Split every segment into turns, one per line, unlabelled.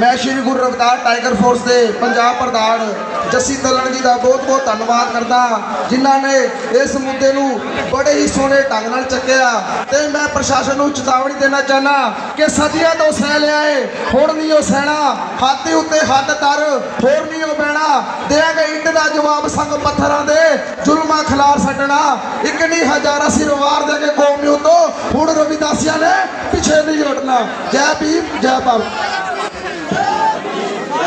ਮੈਂ Shri Guru Ravidas tiger force ਦੇ ਪੰਜਾਬ ਪ੍ਰਧਾਨ ਜੱਸੀ ਤਲਣ ਜੀ ਦਾ ਬਹੁਤ ਬਹੁਤ ਧੰਨਵਾਦ ਕਰਦਾ ਜਿਨ੍ਹਾਂ ਨੇ ਇਸ ਮੁੱਦੇ ਨੂੰ ਬੜੇ ਹੀ ਸੋਹਣੇ ਢੰਗ ਨਾਲ ਚੱਕਿਆ ਤੇ ਮੈਂ ਪ੍ਰਸ਼ਾਸਨ ਨੂੰ ਚੇਤਾਵਨੀ ਦੇਣਾ ਚਾਹਨਾ ਕਿ ਸਦੀਆਂ ਤੋਂ ਸਹਿ ਲਿਆ ਏ, ਹੁਣ ਨਹੀਂ ਉਹ ਸਹਿਣਾ, ਹਾਥੀ ਉੱਤੇ ਹੱਥ ਤਰ ਹੋਰ ਨਹੀਂ ਉਹ ਬਹਿਣਾ ਦੇਾਂਗੇ ਇੱਟ ਦਾ ਜਵਾਬ ਸੰਗ ਪੱਥਰਾਂ ਦੇ, ਜ਼ੁਲਮਾਂ ਖਿਲਾਰ ਛੱਡਣਾ, ਇੱਕ ਨਹੀਂ ਹਜ਼ਾਰਾਂ ਸਿਰ ਵਾਰ ਦੇ ਕੇ ਕੌਮ ਨੂੰ ਤੋਂ, ਹੁਣ ਰਵਿਦਾਸੀਆਂ ਨੇ ਪਿੱਛੇ ਨਹੀਂ ਹਟਣਾ। ਜੈ ਭੀਮ, ਜੈ ਭਾਰਤ।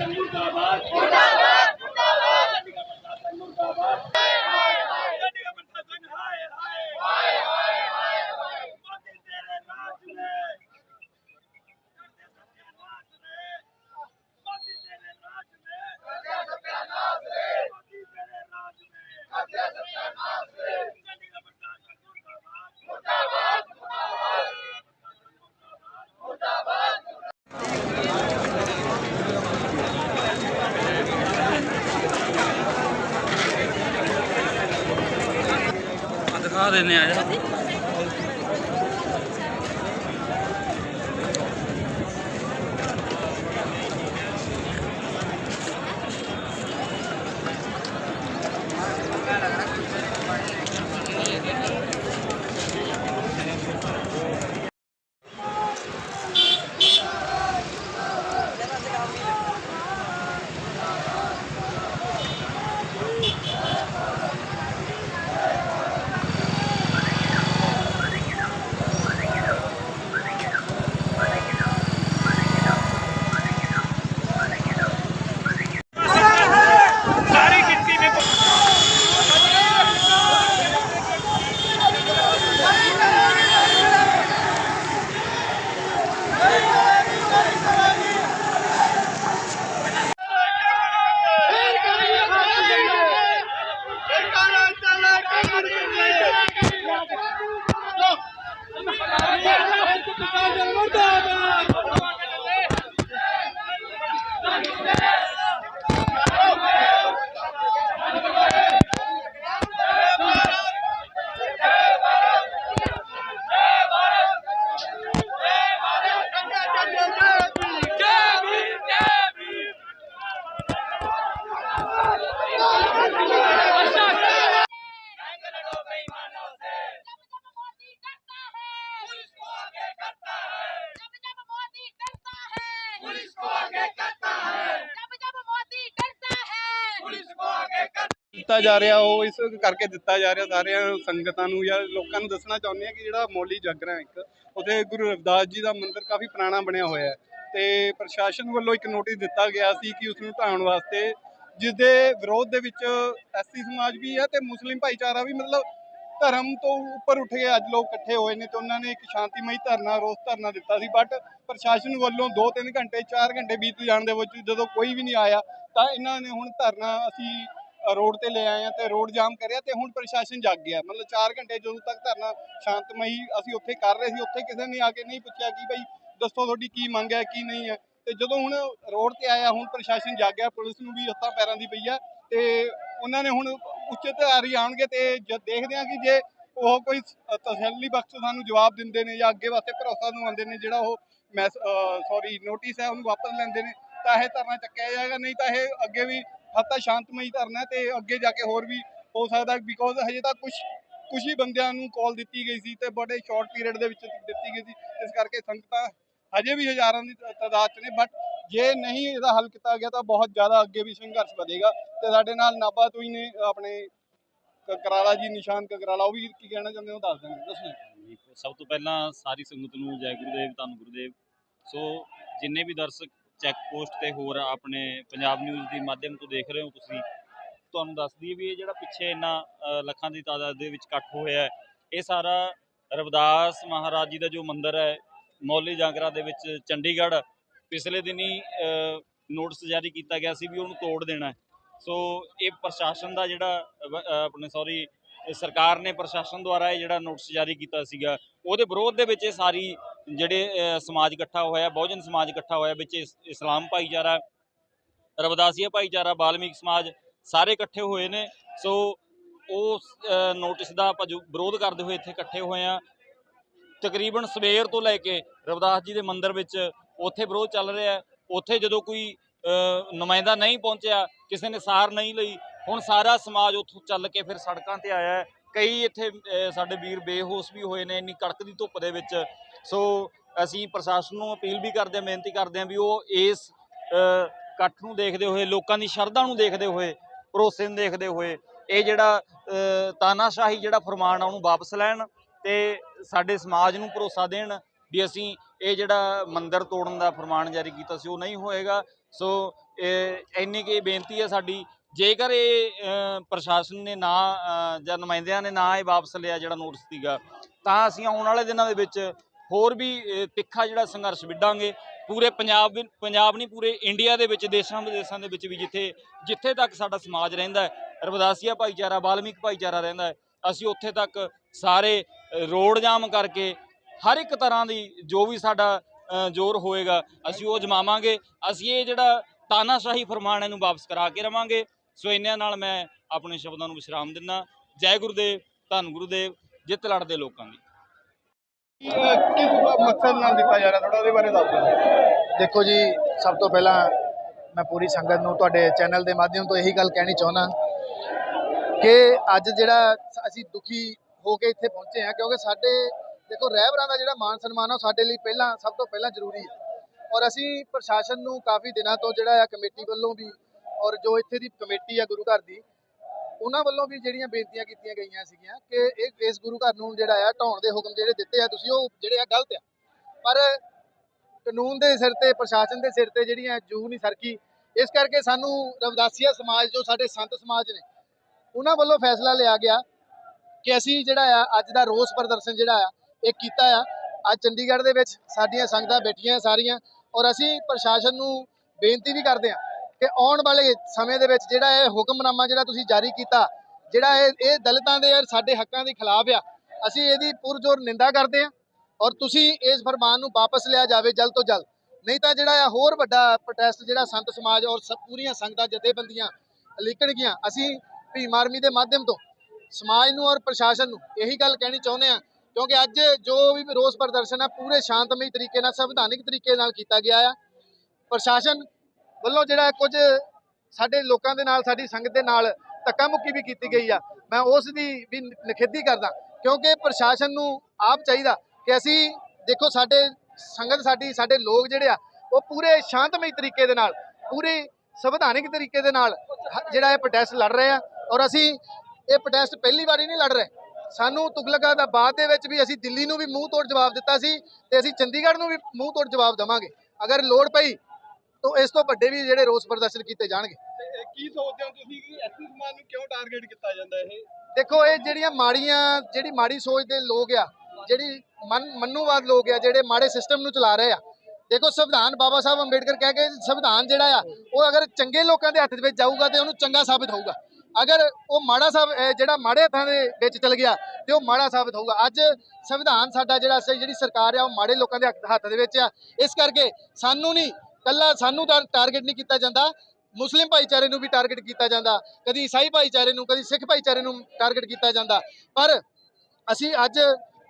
मुर्दाबाद
मुर्दाबाद। でね ਜਾ ਰਿਹਾ, ਉਹ ਇਸ ਕਰਕੇ ਦਿੱਤਾ ਜਾ ਰਿਹਾ, ਸਾਰਿਆਂ ਸੰਗਤਾਂ ਨੂੰ ਜਾਂ ਲੋਕਾਂ ਨੂੰ ਦੱਸਣਾ ਚਾਹੁੰਦੇ ਆ ਕਿ ਜਿਹੜਾ ਮੌਲੀ ਜਾਗਰਾ ਇੱਕ, ਉੱਥੇ ਗੁਰੂ ਰਵਿਦਾਸ ਜੀ ਦਾ ਮੰਦਿਰ ਕਾਫੀ ਪੁਰਾਣਾ ਬਣਿਆ ਹੋਇਆ ਹੈ ਤੇ ਪ੍ਰਸ਼ਾਸਨ ਵੱਲੋਂ ਇੱਕ ਨੋਟਿਸ ਦਿੱਤਾ ਗਿਆ ਸੀ ਕਿ ਉਸ ਨੂੰ ਢਾਉਣ ਵਾਸਤੇ ਜਿਸ ਦੇ ਵਿਰੋਧ ਦੇ ਵਿੱਚ ਐਸਸੀ ਸਮਾਜ ਵੀ ਹੈ ਤੇ ਮੁਸਲਿਮ ਭਾਈਚਾਰਾ ਵੀ ਮਤਲਬ ਧਰਮ ਤੋਂ ਉੱਪਰ ਉੱਠ ਕੇ ਅੱਜ ਲੋਕ ਇਕੱਠੇ ਹੋਏ ਨੇ ਤੇ ਉਹਨਾਂ ਨੇ ਇੱਕ ਸ਼ਾਂਤੀਮਈ ਧਰਨਾ, ਰੋਸ ਧਰਨਾ ਦਿੱਤਾ ਸੀ ਬਟ ਪ੍ਰਸ਼ਾਸਨ ਵੱਲੋਂ 2-3 ਘੰਟੇ 4 ਘੰਟੇ ਬੀਤ ਜਾਣ ਦੇ ਵਿੱਚ ਜਦੋਂ ਕੋਈ ਵੀ ਨਹੀਂ ਆਇਆ, ਤਾਂ ਇਹਨਾਂ ਨੇ ਹੁਣ ਧਰਨਾ ਅਸੀਂ ਰੋਡ ਤੇ ਲੈ ਆਏ ਆ ਤੇ ਰੋਡ ਜਾਮ ਕਰਿਆ ਤੇ ਹੁਣ ਪ੍ਰਸ਼ਾਸਨ ਜਾਗ ਗਿਆ। ਮਤਲਬ 4 ਘੰਟੇ ਜਦੋਂ ਤੱਕ ਧਰਨਾ ਸ਼ਾਂਤਮਈ ਅਸੀਂ ਉੱਥੇ ਕਰ ਰਹੇ ਸੀ, ਉੱਥੇ ਕਿਸੇ ਨੇ ਆ ਕੇ ਨਹੀਂ ਪੁੱਛਿਆ ਕਿ ਭਾਈ ਦੱਸੋ ਤੁਹਾਡੀ ਕੀ ਮੰਗ ਹੈ, ਕੀ ਨਹੀਂ ਹੈ। ਤੇ ਜਦੋਂ ਹੁਣ ਰੋਡ ਤੇ ਆਇਆ, ਹੁਣ ਪ੍ਰਸ਼ਾਸਨ ਜਾਗ ਗਿਆ, ਪੁਲਿਸ ਨੂੰ ਵੀ ਹੱਥਾਂ ਪੈਰਾਂ ਦੀ ਪਈ ਆ ਤੇ ਉਹਨਾਂ ਨੇ ਹੁਣ ਉੱਚ ਅਧਿਕਾਰੀ ਆਉਣਗੇ ਤੇ ਦੇਖਦੇ ਆ ਕਿ ਜੇ ਉਹ ਕੋਈ ਸ- ਤਸੱਲੀ ਬਖਸ਼ ਸਾਨੂੰ ਜਵਾਬ ਦਿੰਦੇ ਨੇ ਜਾਂ ਅੱਗੇ ਵਾਸਤੇ ਭਰੋਸਾ ਦਵਾਉਂਦੇ ਨੇ, ਜਿਹੜਾ ਉਹ ਮੈਸ ਸੌਰੀ ਨੋਟਿਸ ਹੈ ਉਹਨੂੰ ਵਾਪਸ ਲੈਂਦੇ ਨੇ, ਤਾਂ ਇਹ ਧਰਨਾ ਚੱਕਿਆ ਜਾਏਗਾ, ਨਹੀਂ ਤਾਂ ਇਹ ਅੱਗੇ ਵੀ ਹੱਤਾ ਸ਼ਾਂਤਮਈ ਧਰਨਾ ਹੈ ਤੇ ਅੱਗੇ ਜਾ ਕੇ ਹੋਰ ਵੀ ਹੋ ਸਕਦਾ ਬਿਕੋਜ਼ ਹਜੇ ਤੱਕ ਕੁਝ ਕੁਝ ਹੀ ਬੰਦਿਆਂ ਨੂੰ ਕਾਲ ਦਿੱਤੀ ਗਈ ਸੀ ਤੇ ਬੜੇ ਸ਼ਾਰਟ ਪੀਰੀਅਡ ਦੇ ਵਿੱਚ ਦਿੱਤੀ ਗਈ ਸੀ, ਇਸ ਕਰਕੇ ਸੰਗਤਾਂ ਹਜੇ ਵੀ ਹਜ਼ਾਰਾਂ ਦੀ ਤਾਦਾਦ 'ਚ ਨੇ ਬਟ ਜੇ ਨਹੀਂ ਇਹਦਾ ਹੱਲ ਕੀਤਾ ਗਿਆ ਤਾਂ ਬਹੁਤ ਜ਼ਿਆਦਾ ਅੱਗੇ ਵੀ ਸੰਘਰਸ਼ ਵਧੇਗਾ ਤੇ ਸਾਡੇ ਨਾਲ ਨਾਭਾ ਤੋਂ ਹੀ ਨੇ ਆਪਣੇ ਕਕਰਾਲਾ ਜੀ, ਨਿਸ਼ਾਨ ਕਕਰਾਲਾ ਉਹ ਵੀ ਕੀ ਕਹਿਣਾ ਚਾਹੁੰਦੇ ਹੋ ਦੱਸ ਦੇਣ, ਦੱਸੋ
ਸਭ ਤੋਂ ਪਹਿਲਾਂ ਸਾਰੀ ਸੰਗਤ ਨੂੰ ਜੈ ਗੁਰਦੇਵ, ਧੰਨ ਗੁਰਦੇਵ। ਸੋ ਜਿੰਨੇ ਵੀ ਦਰਸ਼ਕ ਚੈੱਕ ਪੋਸਟ ਤੇ ਹੋਰ ਆਪਣੇ ਪੰਜਾਬ ਨਿਊਜ਼ ਦੀ ਮਾਧਿਅਮ ਤੋਂ ਦੇਖ ਰਹੇ ਹੋ ਤੁਸੀਂ। ਤੁਹਾਨੂੰ ਦੱਸ ਦਈਏ ਵੀ ਇਹ ਜਿਹੜਾ ਪਿੱਛੇ ਇੰਨਾ ਲੱਖਾਂ ਦੀ ਤਾਦਾਦ ਦੇ ਵਿੱਚ ਇਕੱਠ ਹੋਇਆ ਇਹ ਸਾਰਾ ਰਵਿਦਾਸ ਮਹਾਰਾਜ ਜੀ ਦਾ ਜੋ ਮੰਦਿਰ ਹੈ, ਮੌਲੀ ਜਾਂਗਰਾ ਦੇ ਵਿੱਚ ਚੰਡੀਗੜ੍ਹ, ਪਿਛਲੇ ਦਿਨੀ ਨੋਟਿਸ ਜਾਰੀ ਕੀਤਾ ਗਿਆ ਸੀ ਵੀ ਉਹਨੂੰ ਤੋੜ ਦੇਣਾ ਸੋ ਇਹ ਪ੍ਰਸ਼ਾਸਨ ਦਾ ਜਿਹੜਾ ਆਪਣੇ ਸੌਰੀ ਸਰਕਾਰ ਨੇ ਪ੍ਰਸ਼ਾਸਨ ਦੁਆਰਾ ਇਹ ਜਿਹੜਾ ਨੋਟਿਸ ਜਾਰੀ ਕੀਤਾ ਸੀਗਾ, ਉਹਦੇ ਵਿਰੋਧ ਦੇ ਵਿੱਚ ਇਹ ਸਾਰੀ ਜਿਹੜੇ ਸਮਾਜ ਇਕੱਠਾ ਹੋਇਆ, ਬਹੁਜਨ ਸਮਾਜ ਇਕੱਠਾ ਹੋਇਆ, ਵਿੱਚ ਇਸਲਾਮ ਭਾਈਚਾਰਾ, ਰਵਦਾਸੀਆ ਭਾਈਚਾਰਾ, ਬਾਲਮੀਕ ਸਮਾਜ, ਸਾਰੇ ਇਕੱਠੇ ਹੋਏ ਨੇ। ਸੋ ਉਸ ਨੋਟਿਸ ਦਾ ਆਪਾਂ ਜੋ ਵਿਰੋਧ ਕਰਦੇ ਹੋਏ ਇੱਥੇ ਇਕੱਠੇ ਹੋਏ ਆ। ਤਕਰੀਬਨ ਸਵੇਰ ਤੋਂ ਲੈ ਕੇ ਰਵਿਦਾਸ ਜੀ ਦੇ ਮੰਦਿਰ ਵਿੱਚ ਉੱਥੇ ਵਿਰੋਧ ਚੱਲ ਰਿਹਾ ਉੱਥੇ ਜਦੋਂ ਕੋਈ ਨੁਮਾਇੰਦਾ ਨਹੀਂ ਪਹੁੰਚਿਆ, ਕਿਸੇ ਨੇ ਸਾਰ ਨਹੀਂ ਲਈ, ਹੁਣ ਸਾਰਾ ਸਮਾਜ ਉੱਥੋਂ ਚੱਲ ਕੇ ਫਿਰ ਸੜਕਾਂ ਤੇ ਆਇਆ ਕਈ ਇੱਥੇ ਸਾਡੇ ਵੀਰ ਬੇਹੋਸ਼ ਵੀ ਹੋਏ ਨੇ, ਇੰਨੀ ਕੜਕਦੀ ਧੁੱਪ ਦੇ ਵਿੱਚ। ਸੋ ਅਸੀਂ ਪ੍ਰਸ਼ਾਸਨ ਨੂੰ ਅਪੀਲ ਵੀ ਕਰਦੇ ਹਾਂ, ਬੇਨਤੀ ਕਰਦੇ ਹਾਂ ਵੀ ਉਹ ਇਸ ਇਕੱਠ ਨੂੰ ਦੇਖਦੇ ਹੋਏ, ਲੋਕਾਂ ਦੀ ਸ਼ਰਧਾ ਨੂੰ ਦੇਖਦੇ ਹੋਏ, ਭਰੋਸੇ ਨੂੰ ਦੇਖਦੇ ਹੋਏ ਇਹ ਜਿਹੜਾ ਤਾਨਾਸ਼ਾਹੀ ਜਿਹੜਾ ਫਰਮਾਨ ਆ, ਉਹਨੂੰ ਵਾਪਸ ਲੈਣ ਤੇ ਸਾਡੇ ਸਮਾਜ ਨੂੰ ਭਰੋਸਾ ਦੇਣ ਵੀ ਅਸੀਂ ਇਹ ਜਿਹੜਾ ਮੰਦਰ ਤੋੜਨ ਦਾ ਫਰਮਾਨ ਜਾਰੀ ਕੀਤਾ ਸੀ, ਉਹ ਨਹੀਂ ਹੋਏਗਾ। ਸੋ ਇਹ ਇੰਨੀ ਕੀ ਬੇਨਤੀ ਹੈ ਸਾਡੀ, ਜੇਕਰ ਇਹ ਪ੍ਰਸ਼ਾਸਨ ਨੇ ਨਾ ਜਾਂ ਨੁਮਾਇੰਦਿਆਂ ਨੇ ਨਾ ਇਹ ਵਾਪਸ ਲਿਆ ਜਿਹੜਾ ਨੋਟਿਸ ਸੀਗਾ, ਤਾਂ ਅਸੀਂ ਆਉਣ ਵਾਲੇ ਦਿਨਾਂ ਦੇ ਵਿੱਚ ਹੋਰ ਵੀ ਤਿੱਖਾ ਜਿਹੜਾ ਸੰਘਰਸ਼ ਵਿੱਢਾਂਗੇ, ਪੂਰੇ ਪੰਜਾਬ ਵੀ, ਪੰਜਾਬ ਨਹੀਂ, ਪੂਰੇ ਇੰਡੀਆ ਦੇ ਵਿੱਚ, ਦੇਸ਼ਾਂ ਵਿਦੇਸ਼ਾਂ ਦੇ ਵਿੱਚ ਵੀ ਜਿੱਥੇ ਜਿੱਥੇ ਤੱਕ ਸਾਡਾ ਸਮਾਜ ਰਹਿੰਦਾ ਹੈ, ਰਵਿਦਾਸੀਆ ਭਾਈਚਾਰਾ ਬਾਲਮੀਕ ਭਾਈਚਾਰਾ ਰਹਿੰਦਾ ਹੈ, ਅਸੀਂ ਉੱਥੇ ਤੱਕ ਸਾਰੇ ਰੋਡ ਜਾਮ ਕਰਕੇ ਹਰ ਇੱਕ ਤਰ੍ਹਾਂ ਦੀ ਜੋ ਵੀ ਸਾਡਾ ਜ਼ੋਰ ਹੋਏਗਾ, ਅਸੀਂ ਉਹ ਜਮਾਵਾਂਗੇ ਅਸੀਂ ਇਹ ਜਿਹੜਾ ਤਾਨਾਸ਼ਾਹੀ ਫਰਮਾਨ ਇਹਨੂੰ ਵਾਪਸ ਕਰਾ ਕੇ ਰਵਾਂਗੇ। ਸੋ ਇਹਨਾਂ ਨਾਲ ਮੈਂ ਆਪਣੇ ਸ਼ਬਦਾਂ ਨੂੰ ਵਿਸ਼ਰਾਮ ਦਿੰਦਾ, ਜੈ ਗੁਰਦੇਵ, ਧੰਨ ਗੁਰਦੇਵ, ਜਿੱਤ ਲੜਦੇ ਲੋਕਾਂ ਦੀ।
ਕਿਸ ਮਕਸਦ ਨਾਲ ਦਿੱਤਾ ਜਾ ਰਿਹਾ? ਥੋੜਾ ਉਹਦੇ ਬਾਰੇ ਦੱਸ ਦਿਓ।
ਦੇਖੋ ਜੀ, ਸਭ ਤੋਂ ਪਹਿਲਾਂ ਮੈਂ ਪੂਰੀ ਸੰਗਤ ਨੂੰ ਤੁਹਾਡੇ ਚੈਨਲ ਦੇ ਮਾਧਿਅਮ ਤੋਂ ਇਹੀ ਗੱਲ ਕਹਿਣੀ ਚਾਹੁੰਦਾ ਕਿ ਅੱਜ ਜਿਹੜਾ ਅਸੀਂ ਦੁਖੀ ਹੋ ਕੇ ਇੱਥੇ ਪਹੁੰਚੇ ਹਾਂ, ਕਿਉਂਕਿ ਸਾਡੇ, ਦੇਖੋ, ਰਹਿਬਰਾਂ ਦਾ ਜਿਹੜਾ ਮਾਨ ਸਨਮਾਨ ਆ ਉਹ ਸਾਡੇ ਲਈ ਪਹਿਲਾਂ, ਸਭ ਤੋਂ ਪਹਿਲਾਂ ਜ਼ਰੂਰੀ ਹੈ ਔਰ ਅਸੀਂ ਪ੍ਰਸ਼ਾਸਨ ਨੂੰ ਕਾਫੀ ਦਿਨਾਂ ਤੋਂ ਜਿਹੜਾ ਆ ਕਮੇਟੀ ਵੱਲੋਂ ਵੀ, ਔਰ ਜੋ ਇੱਥੇ ਦੀ ਕਮੇਟੀ ਆ ਗੁਰੂ ਘਰ ਦੀ ਉਹਨਾਂ ਵੱਲੋਂ ਵੀ ਜਿਹੜੀਆਂ ਬੇਨਤੀਆਂ ਕੀਤੀਆਂ ਗਈਆਂ ਸੀਗੀਆਂ ਕਿ ਇਹ ਇਸ ਗੁਰੂ ਘਰ ਨੂੰ ਜਿਹੜਾ ਆ, ਢਾਉਣ ਦੇ ਹੁਕਮ ਜਿਹੜੇ ਦਿੱਤੇ ਆ, ਤੁਸੀਂ ਉਹ ਜਿਹੜੇ ਆ ਗਲਤ ਆ। ਪਰ ਕਾਨੂੰਨ ਦੇ ਸਿਰ ਤੇ, ਪ੍ਰਸ਼ਾਸਨ ਦੇ ਸਿਰ ਤੇ ਜਿਹੜੀਆਂ ਜੂ ਨਹੀਂ ਸਰਕੀ, ਇਸ ਕਰਕੇ ਸਾਨੂੰ ਰਵਦਾਸੀਆ ਸਮਾਜ, ਜੋ ਸਾਡੇ ਸੰਤ ਸਮਾਜ ਨੇ, ਉਹਨਾਂ ਵੱਲੋਂ ਫੈਸਲਾ ਲਿਆ ਗਿਆ ਕਿ ਅਸੀਂ ਜਿਹੜਾ ਆ, ਅੱਜ ਦਾ ਰੋਸ ਪ੍ਰਦਰਸ਼ਨ ਜਿਹੜਾ ਆ, ਇਹ ਕੀਤਾ ਆ। ਅੱਜ ਚੰਡੀਗੜ੍ਹ ਦੇ ਵਿੱਚ ਸਾਡੀਆਂ ਸੰਗਤਾਂ ਬੈਠੀਆਂ ਸਾਰੀਆਂ ਔਰ ਅਸੀਂ ਪ੍ਰਸ਼ਾਸਨ ਨੂੰ ਬੇਨਤੀ ਵੀ ਕਰਦੇ ਆ ਕਿ ਆਉਣ ਵਾਲੇ ਸਮੇਂ ਦੇ ਵਿੱਚ ਜਿਹੜਾ ਇਹ ਹੁਕਮਨਾਮਾ ਜਿਹੜਾ ਤੁਸੀਂ ਜਾਰੀ ਕੀਤਾ, ਜਿਹੜਾ ਇਹ ਇਹ ਦਲਿਤਾਂ ਦੇ ਯਾਰ ਸਾਡੇ ਹੱਕਾਂ ਦੇ ਖਿਲਾਫ ਆ, ਅਸੀਂ ਇਹਦੀ ਪੁਰਜੋਰ ਨਿੰਦਾ ਕਰਦੇ ਆ ਔਰ ਤੁਸੀਂ ਇਸ ਫਰਮਾਨ ਨੂੰ ਵਾਪਸ ਲਿਆ ਜਾਵੇ ਜਲਦ ਤੋਂ ਜਲਦ। ਨਹੀਂ ਤਾਂ ਜਿਹੜਾ ਆ ਹੋਰ ਵੱਡਾ ਪ੍ਰੋਟੈਸਟ ਜਿਹੜਾ ਸੰਤ ਸਮਾਜ ਔਰ ਸਭ ਪੂਰੀਆਂ ਸੰਗਤਾਂ ਜਥੇਬੰਦੀਆਂ ਲਿਖਣਗੀਆਂ ਅਸੀਂ ਭੀਮ ਆਰਮੀ ਦੇ ਮਾਧਿਅਮ ਤੋਂ ਸਮਾਜ ਨੂੰ ਔਰ ਪ੍ਰਸ਼ਾਸਨ ਨੂੰ ਇਹੀ ਗੱਲ ਕਹਿਣੀ ਚਾਹੁੰਦੇ ਆ ਕਿਉਂਕਿ ਅੱਜ ਜੋ ਵੀ ਰੋਸ ਪ੍ਰਦਰਸ਼ਨ ਆ, ਪੂਰੇ ਸ਼ਾਂਤਮਈ ਤਰੀਕੇ ਨਾਲ, ਸੰਵਿਧਾਨਿਕ ਤਰੀਕੇ ਨਾਲ ਕੀਤਾ ਗਿਆ ਆ। ਪ੍ਰਸ਼ਾਸਨ ਵੱਲੋਂ ਜਿਹੜਾ ਕੁਝ ਸਾਡੇ ਲੋਕਾਂ ਦੇ ਨਾਲ, ਸਾਡੀ ਸੰਗਤ ਦੇ ਨਾਲ ਧੱਕਾ ਮੁੱਕੀ ਵੀ ਕੀਤੀ ਗਈ ਆ। ਮੈਂ ਉਸ ਦੀ ਵੀ ਨਿਖੇਧੀ ਕਰਦਾ, ਕਿਉਂਕਿ ਪ੍ਰਸ਼ਾਸਨ ਨੂੰ ਆਪ ਚਾਹੀਦਾ ਕਿ ਅਸੀਂ ਦੇਖੋ ਸਾਡੇ ਸੰਗਤ, ਸਾਡੀ, ਸਾਡੇ ਲੋਕ ਜਿਹੜੇ ਆ, ਉਹ ਪੂਰੇ ਸ਼ਾਂਤਮਈ ਤਰੀਕੇ ਦੇ ਨਾਲ, ਪੂਰੇ ਸੰਵਿਧਾਨਿਕ ਤਰੀਕੇ ਦੇ ਨਾਲ ਜਿਹੜਾ ਇਹ ਪ੍ਰੋਟੈਸਟ ਲੜ ਰਹੇ ਆ। ਔਰ ਅਸੀਂ ਇਹ ਪ੍ਰੋਟੈਸਟ ਪਹਿਲੀ ਵਾਰੀ ਨਹੀਂ ਲੜ ਰਹੇ। ਸਾਨੂੰ ਤੁਗਲਕਾਂ ਦਾ ਬਾਅਦ ਦੇ ਵਿੱਚ ਵੀ ਅਸੀਂ ਦਿੱਲੀ ਨੂੰ ਵੀ ਮੂੰਹ ਤੋੜ ਜਵਾਬ ਦਿੱਤਾ ਸੀ ਤੇ ਅਸੀਂ ਚੰਡੀਗੜ੍ਹ ਨੂੰ ਵੀ ਮੂੰਹ ਤੋੜ ਜਵਾਬ ਦੇਵਾਂਗੇ। ਅਗਰ ਲੋੜ ਪਈ ਤਾਂ ਇਸ ਤੋਂ ਵੱਡੇ ਵੀ ਜਿਹੜੇ ਰੋਸ ਪ੍ਰਦਰਸ਼ਨ ਕੀਤੇ ਜਾਣਗੇ।
ਕੀ ਸੋਚਦੇ ਹੋ ਤੁਸੀਂ ਕਿ ਐਸੀ ਸਮਾਜ ਨੂੰ ਕਿਉਂ ਟਾਰਗੇਟ ਕੀਤਾ ਜਾਂਦਾ ਇਹ?
ਦੇਖੋ ਇਹ ਜਿਹੜੀਆਂ ਮਾੜੀਆਂ ਜਿਹੜੀ ਮਾੜੀ ਸੋਚ ਦੇ ਲੋਕ ਆ ਜਿਹੜੀ ਮਨ ਮੰਨੂਵਾਦ ਲੋਕ ਆ ਜਿਹੜੇ ਮਾੜੇ ਸਿਸਟਮ ਨੂੰ ਚਲਾ ਰਹੇ ਆ ਦੇਖੋ ਸੰਵਿਧਾਨ ਬਾਬਾ ਸਾਹਿਬ ਅੰਬੇਡਕਰ ਕਹਿ ਕੇ ਸੰਵਿਧਾਨ ਜਿਹੜਾ ਆ ਉਹ ਅਗਰ ਚੰਗੇ ਲੋਕਾਂ ਦੇ ਹੱਥ ਦੇ ਵਿੱਚ ਜਾਊਗਾ ਤੇ ਉਹਨੂੰ ਚੰਗਾ ਸਾਬਿਤ ਹੋਊਗਾ। ਅਗਰ ਉਹ ਮਾੜਾ ਅਹ ਜਿਹੜਾ ਮਾੜੇ ਹੱਥਾਂ ਦੇ ਵਿੱਚ ਚਲ ਗਿਆ ਤੇ ਉਹ ਮਾੜਾ ਸਾਬਿਤ ਹੋਊਗਾ। ਅੱਜ ਸੰਵਿਧਾਨ ਸਾਡਾ ਜਿਹੜਾ ਜਿਹੜੀ ਸਰਕਾਰ ਆ ਉਹ ਮਾੜੇ ਲੋਕਾਂ ਦੇ ਹੱਥ ਦੇ ਵਿੱਚ ਆ। ਇਸ ਕਰਕੇ ਸਾਨੂੰ ਨਹੀਂ ਕੱਲਾ ਸਾਨੂੰ ਤਾਂ ਟਾਰਗੇਟ ਨਹੀਂ ਕੀਤਾ ਜਾਂਦਾ। ਮੁਸਲਿਮ ਭਾਈਚਾਰੇ ਨੂੰ ਵੀ ਟਾਰਗੇਟ ਕੀਤਾ ਜਾਂਦਾ। ਕਦੀ ਈਸਾਈ ਭਾਈਚਾਰੇ ਨੂੰ, ਕਦੀ ਸਿੱਖ ਭਾਈਚਾਰੇ ਨੂੰ ਟਾਰਗੇਟ ਕੀਤਾ ਜਾਂਦਾ। ਪਰ ਅਸੀਂ ਅੱਜ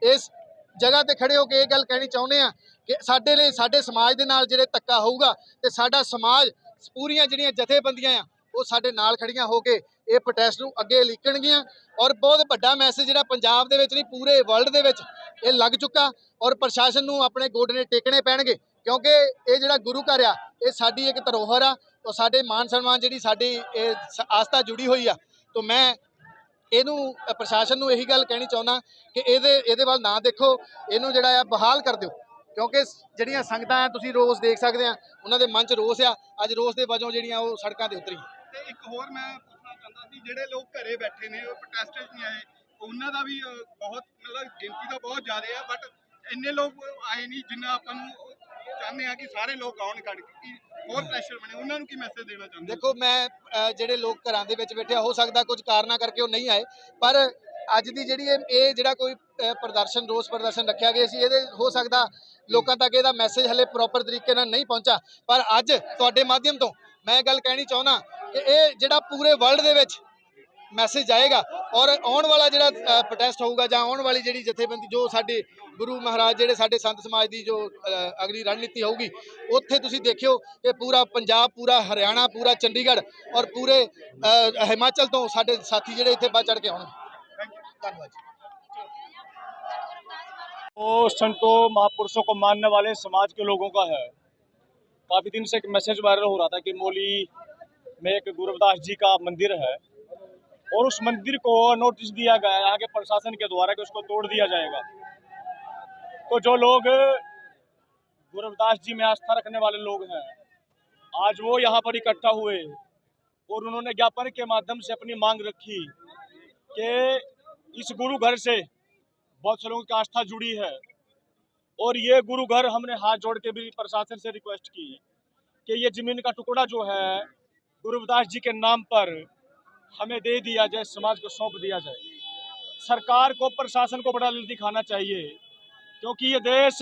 ਇਸ ਜਗ੍ਹਾ ਤੇ ਖੜੇ ਹੋ ਕੇ ਇਹ ਗੱਲ ਕਹਿਣੀ ਚਾਹੁੰਦੇ ਆ ਕਿ ਸਾਡੇ ਲਈ, ਸਾਡੇ ਸਮਾਜ ਦੇ ਨਾਲ ਜਿਹੜੇ ਧੱਕਾ ਹੋਊਗਾ ਤੇ ਸਾਡਾ ਸਮਾਜ ਪੂਰੀਆਂ ਜਿਹੜੀਆਂ ਜਥੇਬੰਦੀਆਂ ਆ, ਉਹ ਸਾਡੇ ਨਾਲ ਖੜੀਆਂ ਹੋ ਕੇ ਇਹ ਪ੍ਰੋਟੈਸਟ ਨੂੰ ਅੱਗੇ ਲਿਖਣਗੀਆਂ ਔਰ ਬਹੁਤ ਵੱਡਾ ਮੈਸੇਜ ਜਿਹੜਾ ਪੰਜਾਬ ਦੇ ਵਿੱਚ ਨਹੀਂ, ਪੂਰੇ ਵਰਲਡ ਦੇ ਵਿੱਚ ਇਹ ਲੱਗ ਚੁੱਕਾ। ਔਰ ਪ੍ਰਸ਼ਾਸਨ ਨੂੰ ਆਪਣੇ ਗੋਡਨੇ ਟੇਕਣੇ ਪੈਣਗੇ। ਕਿਉਂਕਿ ਇਹ ਜਿਹੜਾ ਗੁਰੂ ਘਰ ਆ, ਇਹ ਸਾਡੀ ਇੱਕ ਧਰੋਹਰ ਆ ਔਰ ਸਾਡੇ ਮਾਨ ਸਨਮਾਨ ਜਿਹੜੀ ਸਾਡੀ ਇਹ ਆਸਥਾ ਜੁੜੀ ਹੋਈ ਆ। ਤਾਂ ਮੈਂ ਇਹਨੂੰ, ਪ੍ਰਸ਼ਾਸਨ ਨੂੰ ਇਹੀ ਗੱਲ ਕਹਿਣੀ ਚਾਹੁੰਦਾ ਕਿ ਇਹਦੇ ਇਹਦੇ ਵੱਲ ਨਾ ਦੇਖੋ, ਇਹਨੂੰ ਜਿਹੜਾ ਆ ਬਹਾਲ ਕਰ ਦਿਓ। ਕਿਉਂਕਿ ਜਿਹੜੀਆਂ ਸੰਗਤਾਂ ਆ, ਤੁਸੀਂ ਰੋਸ ਦੇਖ ਸਕਦੇ ਆ, ਉਹਨਾਂ ਦੇ ਮਨ 'ਚ ਰੋਸ ਆ, ਅੱਜ ਰੋਸ ਦੇ ਵਜੋਂ ਜਿਹੜੀਆਂ ਉਹ ਸੜਕਾਂ ਤੇ ਉਤਰੀਆਂ।
ਤੇ ਇੱਕ ਹੋਰ ਮੈਂ ਪੁੱਛਣਾ ਚਾਹੁੰਦਾ ਸੀ, ਜਿਹੜੇ ਲੋਕ ਘਰੇ ਬੈਠੇ ਨੇ, ਉਹ ਪ੍ਰੋਟੈਸਟਰਸ ਨਹੀਂ ਆਏ, ਉਹਨਾਂ ਦਾ ਵੀ ਬਹੁਤ ਮਤਲਬ ਗਿਣਤੀ ਤਾਂ ਬਹੁਤ ਜ਼ਿਆਦਾ ਆ ਬਟ ਇੰਨੇ ਲੋਕ ਆਏ ਨਹੀਂ ਜਿੰਨਾ ਆਪਾਂ ਨੂੰ ਚਾਹੁੰਦੇ ਆ ਕਿ ਸਾਰੇ ਲੋਕ ਆਉਣ ਕੱਢ ਕੇ ਹੋਰ ਪ੍ਰੈਸ਼ਰ ਬਣੇ। ਉਹਨਾਂ ਨੂੰ ਕੀ ਮੈਸੇਜ ਦੇਣਾ ਚਾਹੁੰਦੇ?
ਦੇਖੋ, ਮੈਂ ਜਿਹੜੇ ਲੋਕ ਘਰਾਂ ਦੇ ਵਿੱਚ ਬੈਠੇ ਹੋ ਸਕਦਾ ਕੁਝ ਕਾਰਨਾਂ ਕਰਕੇ ਉਹ ਨਹੀਂ ਆਏ, ਪਰ ਅੱਜ ਦੀ ਜਿਹੜੀ ਇਹ ਜਿਹੜਾ ਕੋਈ ਪ੍ਰਦਰਸ਼ਨ, ਰੋਸ ਪ੍ਰਦਰਸ਼ਨ ਰੱਖਿਆ ਗਿਆ ਸੀ, ਇਹਦੇ ਹੋ ਸਕਦਾ ਲੋਕਾਂ ਤੱਕ ਇਹਦਾ ਮੈਸੇਜ ਹਲੇ ਪ੍ਰੋਪਰ ਤਰੀਕੇ ਨਾਲ ਨਹੀਂ ਪਹੁੰਚਾ। ਪਰ ਅੱਜ ਤੁਹਾਡੇ ਮਾਧਿਅਮ ਤੋਂ ਮੈਂ ਇਹ ਗੱਲ ਕਹਿਣੀ ਚਾਹੁੰਦਾ ਕਿ ਇਹ ਜਿਹੜਾ ਪੂਰੇ ਵਰਲਡ ਦੇ ਵਿੱਚ ਮੈਸੇਜ ਜਾਏਗਾ ਔਰ ਆਉਣ ਵਾਲਾ ਜਿਹੜਾ ਪ੍ਰੋਟੈਸਟ ਹੋਊਗਾ ਜਾਂ ਆਉਣ ਵਾਲੀ ਜਿਹੜੀ ਜਥੇਬੰਦੀ ਜੋ ਸਾਡੇ ਗੁਰੂ ਮਹਾਰਾਜ ਜਿਹੜੇ ਸਾਡੇ ਸੰਤ ਸਮਾਜ ਦੀ ਜੋ ਅ, ਅਗਲੀ ਰਣਨੀਤੀ ਹੋਊਗੀ ਉੱਥੇ ਤੁਸੀਂ ਦੇਖਿਓ ਕਿ ਪੂਰਾ ਪੰਜਾਬ ਪੂਰਾ ਹਰਿਆਣਾ ਪੂਰਾ ਚੰਡੀਗੜ੍ਹ ਔਰ ਪੂਰੇ ਅ, ਹਿਮਾਚਲ ਤੋਂ ਸਾਡੇ ਸਾਥੀ ਜਿਹੜੇ ਇੱਥੇ ਵੱਧ ਚੜ ਕੇ ਆਉਣਗੇ ਧੰਨਵਾਦ ਜੀ
वो संतों महापुरुषों को मानने वाले समाज के लोगों का है काफ़ी दिन से एक मैसेज वायरल हो रहा था कि मौली में एक गुरुदास जी का मंदिर है और उस मंदिर को नोटिस दिया गया यहाँ के प्रशासन के द्वारा कि उसको तोड़ दिया जाएगा। तो जो लोग गुरुदास जी में आस्था रखने वाले लोग हैं, आज वो यहाँ पर इकट्ठा हुए और उन्होंने ज्ञापन के माध्यम से अपनी मांग रखी कि इस गुरु घर से बहुत से लोगों की आस्था जुड़ी है। और ये गुरु घर हमने हाथ जोड़ के भी प्रशासन से रिक्वेस्ट की कि ये ज़मीन का टुकड़ा जो है गुरुदास जी के नाम पर हमें दे दिया जाए, समाज को सौंप दिया जाए। सरकार को, प्रशासन को बड़ा दिखाना चाहिए, क्योंकि ये देश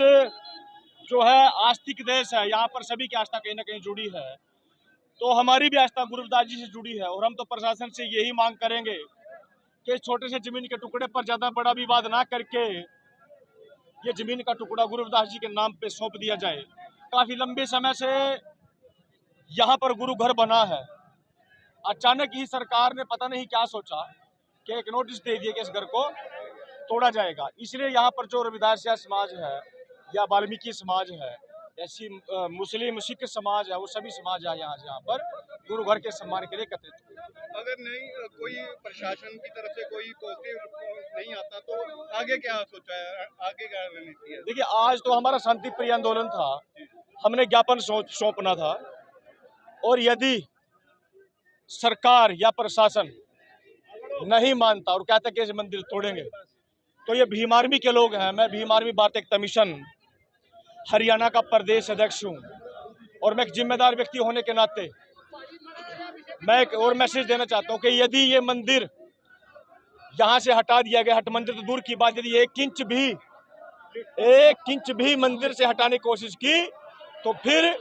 जो है, आस्तिक देश है, यहाँ पर सभी की आस्था कहीं ना कहीं जुड़ी है। तो हमारी भी आस्था गुरुदास जी से जुड़ी है, और हम तो प्रशासन से यही मांग करेंगे कि छोटे से ज़मीन के टुकड़े पर ज़्यादा बड़ा विवाद ना करके ये ज़मीन का टुकड़ा गुरुदास जी के नाम पे सौंप दिया जाए। काफ़ी लंबे समय से यहाँ पर गुरु घर बना है। अचानक ही सरकार ने पता नहीं क्या सोचा कि एक नोटिस दे दिया कि इस घर को तोड़ा जाएगा। इसलिए यहाँ पर जो रविदासिया समाज है या वाल्मीकि समाज है ऐसी मुस्लिम सिख समाज है वो सभी समाज है यहाँ यहाँ पर गुरु घर के सम्मान के लिए एकत्रित
अगर नहीं कोई प्रशासन की तरफ़ से कोई पॉजिटिव नहीं आता तो आगे क्या सोचा है? आगे क्या रणनीति है?
देखिए आज तो हमारा शांति प्रिय आंदोलन था। हमने ज्ञापन सौंपना था। और यदि सरकार या प्रशासन नहीं मानता और कहता कि मंदिर तोड़ेंगे। तो ये भीम आर्मी के लोग हैं। मैं भीम आर्मी भारतीय कमीशन हरियाणा का प्रदेश अध्यक्ष हूँ और मैं एक जिम्मेदार व्यक्ति होने के नाते मैं एक और मैसेज देना चाहता हूँ कि यदि ये मंदिर यहाँ से हटा दिया गया, हट मंदिर तो दूर की बात, यदि एक इंच भी, एक इंच भी मंदिर से हटाने की कोशिश की तो फिर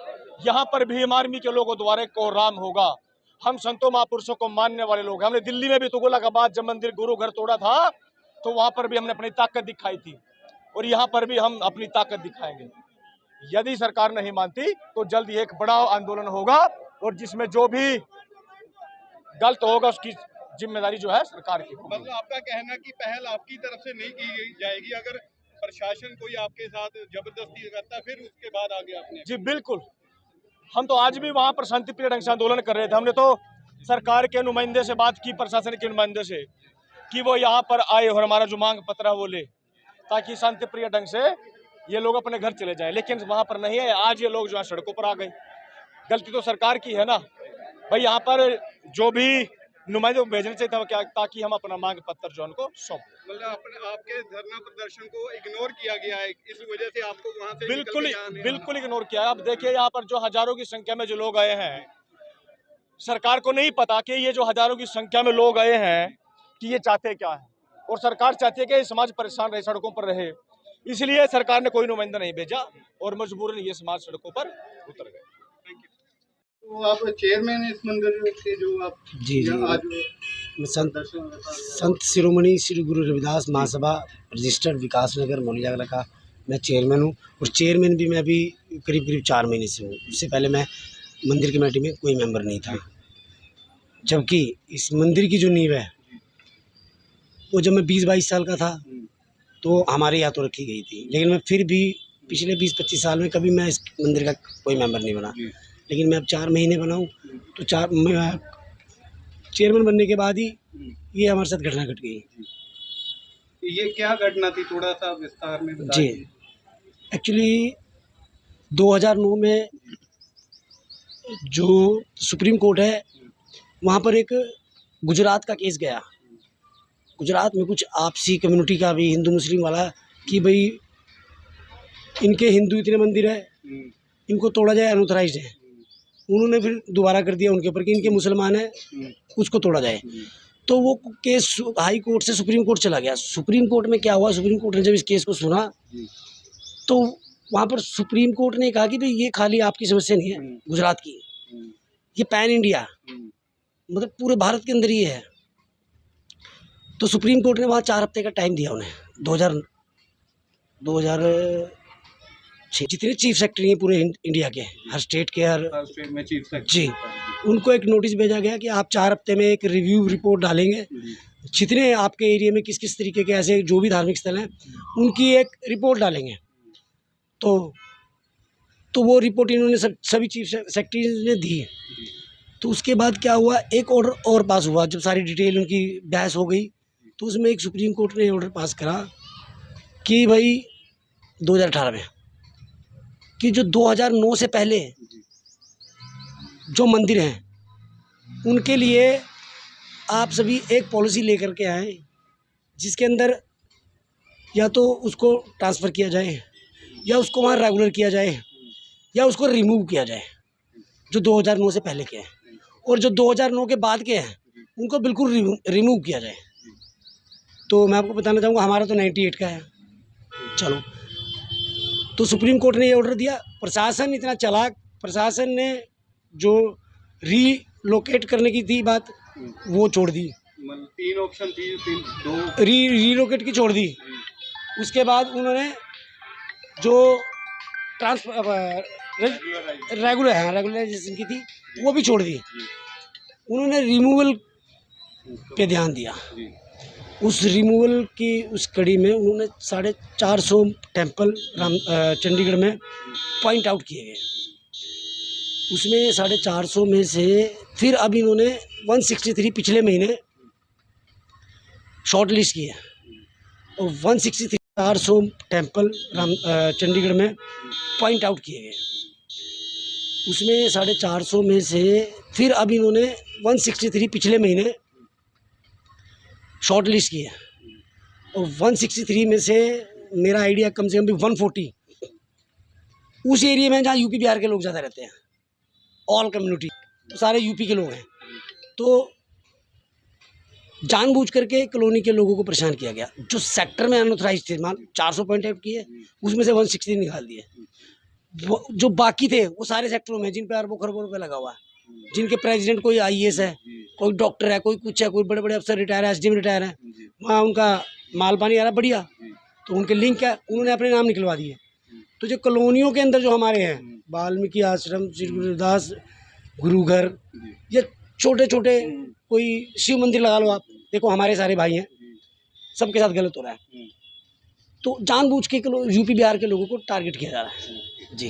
यहाँ पर भीम आर्मी के लोगों द्वारा कोराम होगा। हम संतों महापुरुषों को मानने वाले लोग हमने दिल्ली में भी तुगलकाबाद जब मंदिर गुरु घर तोड़ा था तो वहाँ पर भी हमने अपनी ताकत दिखाई थी। और यहाँ पर भी हम अपनी ताकत दिखाएँगे। यदि सरकार नहीं मानती तो जल्द ही एक बड़ा आंदोलन होगा और जिसमें जो भी गलत होगा उसकी ज़िम्मेदारी जो है सरकार की
मतलब आपका कहना कि पहल आपकी तरफ़ से नहीं की जाएगी अगर प्रशासन कोई आपके साथ ज़बरदस्ती करता फिर उसके बाद आगे आपने
जी बिल्कुल। हम तो आज भी वहाँ पर शांतिप्रिय ढंग से आंदोलन कर रहे थे। हमने तो सरकार के नुमाइंदे से बात की, प्रशासन के नुमाइंदे से, कि वो यहाँ पर आए और हमारा जो मांग पत्र है वो ले, ताकि शांति प्रिय ढंग से ये लोग अपने घर चले जाएँ। लेकिन वहाँ पर नहीं है आज ये लोग जो है सड़कों पर आ गए। गलती तो सरकार की है ना। भाई यहाँ पर जो भी नुमाइंदों को भेजना चाहिए था क्या ताकि हम अपना मांग पत्र जो उनको सौंप
मतलब अपने आपके धरना प्रदर्शन को इग्नोर किया गया है इस वजह से आपको वहाँ से
बिल्कुल बिल्कुल इग्नोर किया है। आप देखिए यहाँ पर जो हज़ारों की संख्या में जो लोग आए हैं सरकार को नहीं पता कि ये जो हज़ारों की संख्या में लोग आए हैं कि ये चाहते क्या है। और सरकार चाहती है कि ये समाज परेशान रहे सड़कों पर रहे। इसलिए सरकार ने कोई नुमाइंदा नहीं भेजा और मजबूरन ये समाज सड़कों पर उतर गए।
तो आप चेयरमैन इस मंदिर के जो आप
जी जी
आज
संत संत शिरोमणि श्री गुरु रविदास महासभा रजिस्टर्ड विकास नगर मोलियागला का मैं चेयरमैन हूँ और चेयरमैन भी मैं अभी करीब करीब चार महीने से हूँ। उससे पहले मैं मंदिर कमेटी में कोई मेंबर नहीं था। जबकि इस मंदिर की जो नींव है वो जब मैं बीस बाईस साल का था तो हमारे यहाँ तो रखी गई थी। लेकिन मैं फिर भी पिछले बीस पच्चीस साल में कभी मैं इस मंदिर का कोई मेंबर नहीं बना। लेकिन मैं अब चार महीने बनाऊँ तो चार चेयरमैन बनने के बाद ही ये हमारे साथ घटना घट गई।
ये क्या घटना थी? थोड़ा सा विस्तार में
जी। एक्चुअली 2009 में जो सुप्रीम कोर्ट है वहाँ पर एक गुजरात का केस गया। गुजरात में कुछ आपसी कम्युनिटी का भी हिंदू मुस्लिम वाला कि भाई इनके हिंदू इतने मंदिर है
हम्म,
इनको तोड़ा जाए अनऑथराइज है। उन्होंने फिर दोबारा कर दिया उनके ऊपर कि इनके मुसलमान हैं, उसको तोड़ा जाए। तो वो केस हाई कोर्ट से सुप्रीम कोर्ट चला गया। सुप्रीम कोर्ट में क्या हुआ? सुप्रीम कोर्ट ने जब इस केस को सुना तो वहाँ पर सुप्रीम कोर्ट ने कहा कि भाई, ये खाली आपकी समस्या नहीं है, गुजरात की ये पैन इंडिया मतलब पूरे भारत के अंदर ही है। तो सुप्रीम कोर्ट ने वहाँ चार हफ़्ते का टाइम दिया उन्हें। दो हज़ार दो हज़ार जितने चीफ सेक्रेटरी हैं पूरे इंडिया के हर स्टेट के हर
स्टेट में चीफ
जी। उनको एक नोटिस भेजा गया कि आप चार हफ़्ते में एक रिव्यू रिपोर्ट डालेंगे। जितने आपके एरिया में किस किस तरीके के ऐसे जो भी धार्मिक स्थल हैं उनकी एक रिपोर्ट डालेंगे। तो तो वो रिपोर्ट इन्होंने सब सभी चीफ सेक्रेटरी ने दी तो उसके बाद क्या हुआ एक ऑर्डर और पास हुआ जब सारी डिटेल उनकी बहस हो गई तो उसमें एक सुप्रीम कोर्ट ने ऑर्डर पास करा कि भाई 2018 में। कि जो 2009 से पहले जो। मंदिर हैं उनके लिए आप सभी एक पॉलिसी लेकर के आए जिसके अंदर या तो उसको ट्रांसफ़र किया जाए या उसको वहाँ रेगुलर किया जाए या उसको रिमूव किया जाए जो 2009 से पहले के हैं। और जो 2009 के बाद के हैं उनको बिल्कुल रिमूव किया जाए। तो मैं आपको बताना चाहूँगा हमारा तो 98 का है। चलो। तो सुप्रीम कोर्ट ने ये ऑर्डर दिया। प्रशासन इतना चलाक प्रशासन ने जो रीलोकेट करने की थी बात वो छोड़ दी।
मतलब तीन ऑप्शन थी तीन दो।
री रीलोकेट की छोड़ दी। उसके बाद उन्होंने जो ट्रांसफ़र रेगुलर है रेगुलराइजेशन की थी वो भी छोड़ दी। उन्होंने रिमूवल पे ध्यान दिया। उस रिमूवल की उस कड़ी में उन्होंने साढ़े चार सौ टेंपल राम चंडीगढ़ में पॉइंट आउट किए गए। उसमें साढ़े चार सौ में से फिर अब इन्होंने वन सिक्सटी थ्री पिछले महीने शॉर्ट लिस्ट किए। और वन सिक्सटी थ्री चार सौ टेंपल राम चंडीगढ़ में पॉइंट आउट किए गए। उसमें साढ़े चार सौ में से फिर अब इन्होंने वन सिक्सटी थ्री पिछले महीने शॉर्ट लिस्ट की है। और वन सिक्सटी थ्री में से मेरा आइडिया कम से कम भी वन फोर्टी उस एरिया में जहाँ यूपी, बिहार के लोग ज़्यादा रहते हैं। ऑल कम्युनिटी तो सारे यूपी के लोग हैं। तो जानबूझ करके कॉलोनी के लोगों को परेशान किया गया। जो सेक्टर में अनऑथराइज थे, मान चार सौ पॉइंट आउट किए, उसमें से वन सिक्सटी निकाल दिए। जो बाकी थे, वो सारे सेक्टरों में जिन पर अरबों खरबों रुपये लगा हुआ है। जिनके प्रेसिडेंट कोई आईएएस है कोई डॉक्टर है कोई कुछ है कोई बड़े बड़े अफसर रिटायर है एस रिटायर है वहाँ उनका माल पानी आ रहा बढ़िया। तो उनके लिंक है उन्होंने अपने नाम निकलवा दिए। तो जो कॉलोनियों के अंदर जो हमारे हैं वाल्मीकि आश्रम श्री गुरुदास गुरु घर ये छोटे छोटे कोई शिव मंदिर लगा लो आप देखो हमारे सारे भाई हैं सबके साथ गलत हो रहा है। तो जानबूझ के यूपी बिहार के लोगों को टारगेट किया जा रहा है। जी।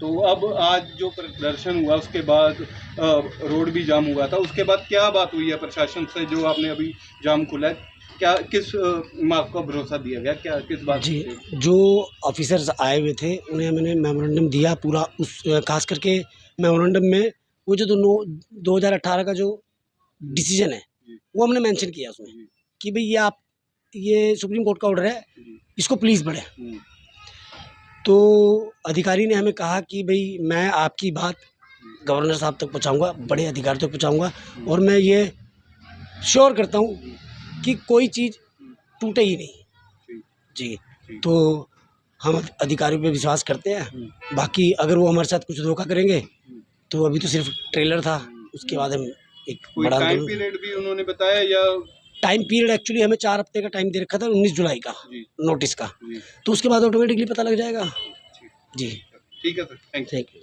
तो अब आज जो प्रदर्शन हुआ उसके बाद रोड भी जाम हुआ था। उसके बाद क्या बात हुई है प्रशासन से जो आपने अभी जाम खुला है? क्या किस अ, में आपको भरोसा दिया गया? क्या किस बात
जी जो ऑफिसर्स आए हुए थे उन्हें मैंने मेमोरेंडम दिया पूरा उस खास करके मेमोरेंडम में वो जो दो दो हज़ार अठारह का जो डिसीज़न है वो हमने मेंशन किया उसमें कि भाई ये आप ये सुप्रीम कोर्ट का ऑर्डर है इसको प्लीज़
हम्म,
तो अधिकारी ने हमें कहा कि भाई मैं आपकी बात गवर्नर साहब तक पहुंचाऊँगा बड़े अधिकारी तक पहुंचाऊँगा और मैं ये श्योर करता हूँ कि कोई चीज़ टूटे ही नहीं। जी तो हम अधिकारियों पे विश्वास करते हैं। बाकी अगर वो हमारे साथ कुछ धोखा करेंगे तो अभी तो सिर्फ़ ट्रेलर था उसके बाद हम एक बड़ा
टाइम पीरियड भी उन्होंने बताया या
टाइम पीरियड एक्चुअली हमें चार हफ़्ते का टाइम दे रखा था उन्नीस जुलाई का नोटिस का। तो उसके बाद ऑटोमेटिकली पता लग जाएगा। जी।
ठीक है सर थैंक
थैंक यू